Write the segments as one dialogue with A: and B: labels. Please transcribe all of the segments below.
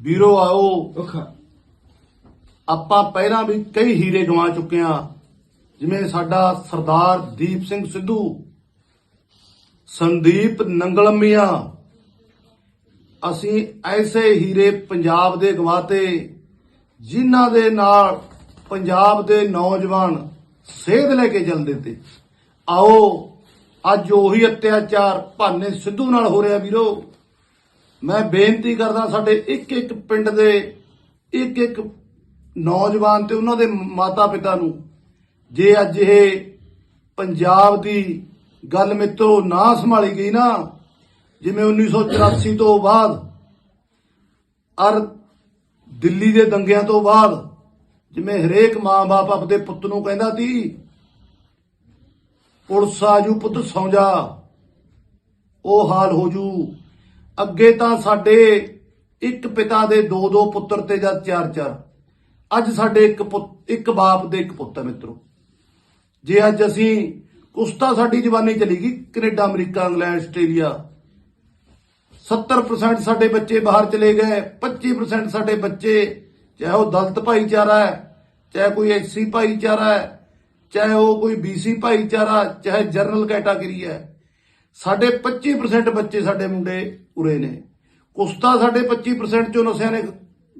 A: ਵੀਰੋ ਆਓ। ਆਪਾਂ ਪਹਿਲਾਂ ਵੀ ਕਈ ਹੀਰੇ ਗਵਾ ਚੁੱਕੇ ਆ ਜਿਵੇਂ ਸਾਡਾ ਸਰਦਾਰ ਦੀਪ ਸਿੰਘ ਸਿੱਧੂ ਸੰਦੀਪ ਨੰਗਲਮੀਆਂ। ਅਸੀਂ ਐਸੇ ਹੀਰੇ ਪੰਜਾਬ ਦੇ ਗਵਾਤੇ ਜਿਨ੍ਹਾਂ ਦੇ ਨਾਲ ਪੰਜਾਬ ਦੇ ਨੌਜਵਾਨ ਸੇਧ ਲੈ ਕੇ ਚੱਲਦੇ ਤੇ। ਆਓ ਅੱਜ ਉਹੀ ਅਤਿਆਚਾਰ ਭਾਨੇ ਸਿੱਧੂ ਨਾਲ ਹੋ ਰਿਹਾ ਵੀਰੋ। ਮੈਂ ਬੇਨਤੀ ਕਰਦਾ ਸਾਡੇ ਇੱਕ ਇੱਕ ਪਿੰਡ ਦੇ ਇੱਕ ਇੱਕ ਨੌਜਵਾਨ ਤੇ ਉਹਨਾਂ ਦੇ ਮਾਤਾ ਪਿਤਾ ਨੂੰ, ਜੇ ਅੱਜ ਇਹ ਪੰਜਾਬ ਦੀ ਗੱਲ ਮਿੱਤਰੋ ਨਾ ਸੰਭਾਲੀ ਗਈ ਨਾ, ਜਿਵੇਂ 1984 ਤੋਂ ਬਾਅਦ, ਅਰ ਦਿੱਲੀ ਦੇ ਦੰਗਿਆਂ ਤੋਂ ਬਾਅਦ, ਜਿਵੇਂ ਹਰੇਕ ਮਾਂ-ਬਾਪ ਆਪਦੇ ਪੁੱਤ ਨੂੰ ਕਹਿੰਦਾ ਸੀ, ਪੁਲਿਸ ਆਜੂ ਪੁੱਤ ਸੌਂ ਜਾ, ਉਹ ਹਾਲ ਹੋ ਜੂ। ਅੱਗੇ ਤਾਂ ਸਾਡੇ ਇੱਕ ਪਿਤਾ ਦੇ ਦੋ ਦੋ ਪੁੱਤਰ ਤੇ ਜਾਂ ਚਾਰ ਚਾਰ। ਅੱਜ ਸਾਡੇ ਇੱਕ ਪੁੱਤ, ਇੱਕ ਬਾਪ ਦੇ ਇੱਕ ਪੁੱਤ ਹੈ ਮਿੱਤਰੋ। ਜੇ ਅੱਜ ਅਸੀਂ ਕੁਸਤਾ ਸਾਡੀ ਜਵਾਨੀ ਚਲੀ ਗਈ, ਕੈਨੇਡਾ, ਅਮਰੀਕਾ, ਇੰਗਲੈਂਡ, ਆਸਟ੍ਰੇਲੀਆ 70% ਸਾਡੇ ਬੱਚੇ ਬਾਹਰ ਚਲੇ ਗਏ 25% ਸਾਡੇ ਬੱਚੇ, ਚਾਹੇ ਉਹ ਦਲਤ ਭਾਈਚਾਰਾ ਹੈ, ਚਾਹੇ ਕੋਈ ਐਸਸੀ ਭਾਈਚਾਰਾ ਹੈ, ਚਾਹੇ ਉਹ ਕੋਈ ਬੀਸੀ ਭਾਈਚਾਰਾ, ਚਾਹੇ ਜਨਰਲ ਕੈਟਾਗਰੀ ਹੈ ਸਾਡੇ 25% ਬੱਚੇ ਸਾਡੇ ਮੁੰਡੇ ਉਰੇ ਨੇ। ਕੁਸਤਾ ਸਾਡੇ 25% ਚੋਂ ਨਸਿਆਂ ਨੇ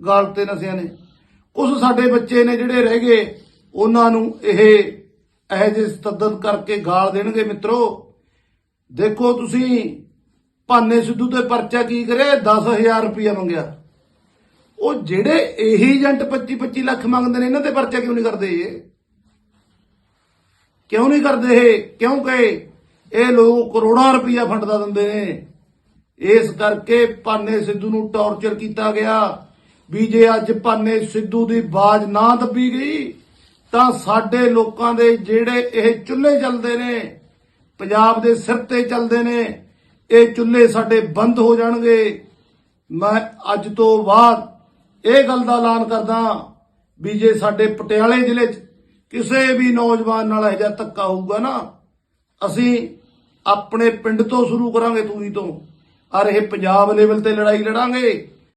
A: ਗਾਲ ਤੇ ਨਸਿਆਂ ਨੇ। ਕੁਝ ਸਾਡੇ ਬੱਚੇ ਨੇ ਜਿਹੜੇ ਰਹਿ ਗਏ, ਉਹਨਾਂ ਨੂੰ ਇਹ ਇਹ ਜਿਹੇ ਸਤਦਤ ਕਰਕੇ ਗਾਲ ਦੇਣਗੇ ਮਿੱਤਰੋ, ਦੇਖੋ ਤੁਸੀਂ, ਭਾਨੇ ਸਿੱਧੂ ਤੇ ਪਰਚਾ ਕੀ ਕਰੇ? 10000 ਰੁਪਇਆ ਮੰਗਿਆ। ਉਹ ਜਿਹੜੇ ਇਹੀ ਏਜੰਟ 25 25 ਲੱਖ ਮੰਗਦੇ ਨੇ, ਇਹਨਾਂ ਤੇ ਪਰਚਾ ਕਿਉਂ ਨਹੀਂ ਕਰਦੇ ਇਹ? ਕਿਉਂ ਨਹੀਂ ਕਰਦੇ ਇਹ? ਕਿਉਂ ਕਹੇ? ਇਹ ਲੋਕ ਕਰੋੜਾਂ ਰੁਪਈਆ ਫੰਡਦਾ ਦਿੰਦੇ ਨੇ। ਇਸ ਕਰਕੇ ਭਾਨੇ ਸਿੱਧੂ ਨੂੰ ਟੌਰਚਰ ਕੀਤਾ ਗਿਆ। ਵੀ ਜੇ ਅੱਜ ਭਾਨੇ ਸਿੱਧੂ ਦੀ ਬਾਜ਼ ਨਾ ਦੱਬੀ ਗਈ, ਤਾਂ ਸਾਡੇ ਲੋਕਾਂ ਦੇ ਜਿਹੜੇ ਇਹ ਚੁੱਲ੍ਹੇ ਚੱਲਦੇ ਨੇ, ਪੰਜਾਬ ਦੇ ਸਿਰ ਤੇ ਚੱਲਦੇ ਨੇ, ਇਹ ਚੁੱਲ੍ਹੇ ਸਾਡੇ ਬੰਦ ਹੋ ਜਾਣਗੇ। ਮੈਂ ਅੱਜ ਤੋਂ ਬਾਅਦ ਇਹ ਗੱਲ ਦਾ ਐਲਾਨ ਕਰਦਾ ਵੀ ਜੇ ਸਾਡੇ ਪਟਿਆਲੇ ਜ਼ਿਲ੍ਹੇ 'ਚ ਕਿਸੇ ਵੀ ਨੌਜਵਾਨ ਨਾਲ ਇਹੋ ਜਿਹਾ ਧੱਕਾ ਹੋਊਗਾ ਨਾ, ਅਸੀਂ ਆਪਣੇ ਪਿੰਡ ਤੋਂ ਸ਼ੁਰੂ ਕਰਾਂਗੇ ਤੂੰ ਹੀ ਤੋਂ। ਔਰ ਇਹ ਪੰਜਾਬ ਲੈਵਲ ਤੇ ਲੜਾਈ ਲੜਾਂਗੇ।